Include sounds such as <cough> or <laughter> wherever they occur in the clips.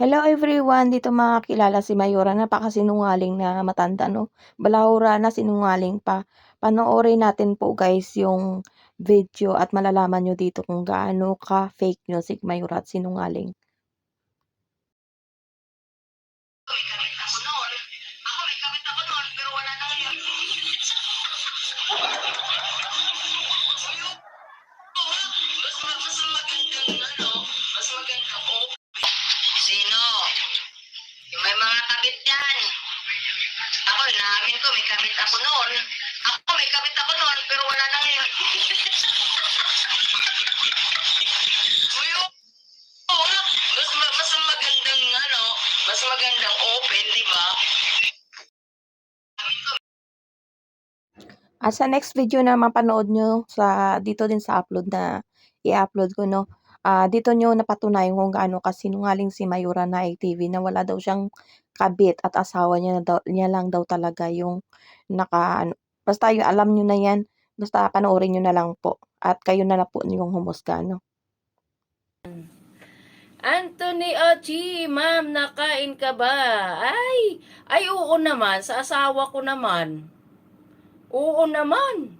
Hello everyone, dito makakilala si Mayora, napakasinungaling na matanda 'no, balahura na sinungaling pa. Panoorin natin po guys yung video at malalaman niyo dito kung gaano ka-fake news si Mayora at sinungaling. Kabit yan. Ako, inaamin ko, may kabit ako noon. Ako, may kabit ako noon, pero wala na ngayon. Ayun. <laughs> Oo, mas, ma- mas magandang ano, mas magandang open, di ba? At sa next video na mapanood nyo sa dito din sa upload na i-upload ko 'no, ah, dito nyo napatunayan kung gaano kasinungaling si Mayora na ITV na wala daw siyang kabit at asawa niya na daw niya lang daw talaga yung naka-ano basta yung alam niyo na 'yan, basta panoorin niyo na lang po at kayo na lang po yung humusga 'no. Anthony Ochi, ma'am, nakain ka ba? Ay, ay oo naman, sa asawa ko naman. Oo naman.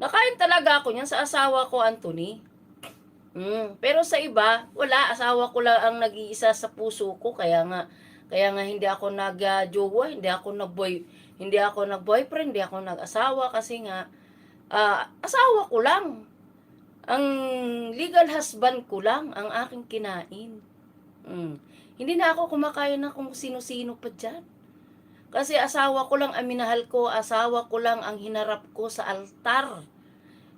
Nakain talaga ako niyan sa asawa ko, Anthony. Mm, pero sa iba, wala. Asawa ko lang ang nag-iisa sa puso ko. Kaya nga, kaya nga hindi ako nag-jowa, hindi ako nag-boy, hindi ako nag-boyfriend, hindi ako nag-asawa kasi nga, ah, asawa ko lang. Ang legal husband ko lang ang aking kinain. Mm. Hindi na ako kumakain na kung sino-sino pa dyan. Kasi asawa ko lang ang minahal ko, asawa ko lang ang hinarap ko sa altar.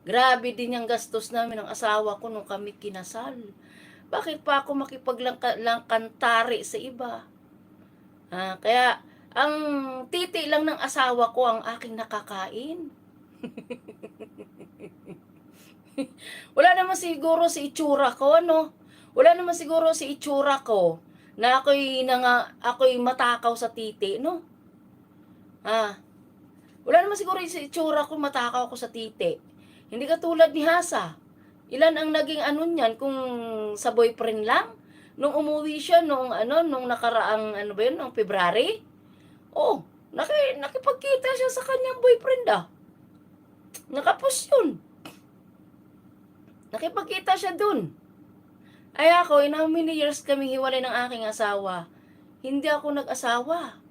Grabe din yung gastos namin ng asawa ko nung kami kinasal. Bakit pa ako makipaglangkantari sa iba? Ah, kaya ang titi lang ng asawa ko ang aking nakakain. <laughs> Wala naman siguro si itsura ko, ano? Wala naman siguro si itsura ko na ako'y nanga, ako'y matakaw sa titi, no? Ah. Wala naman siguro si itsura ko matakaw ako sa titi. Hindi katulad ni Hasa. Ilan ang naging ano niyan kung sa boyfriend lang? Nung umuwi siya nung ano, nung nakaraang ano ba yun, nung February? Oh, naki, nakipagkita siya sa kanyang boyfriend ah. Nakapos yun. Nakipagkita siya dun. Ay ako, in how many years kami hiwalay ng aking asawa? Hindi ako nag-asawa.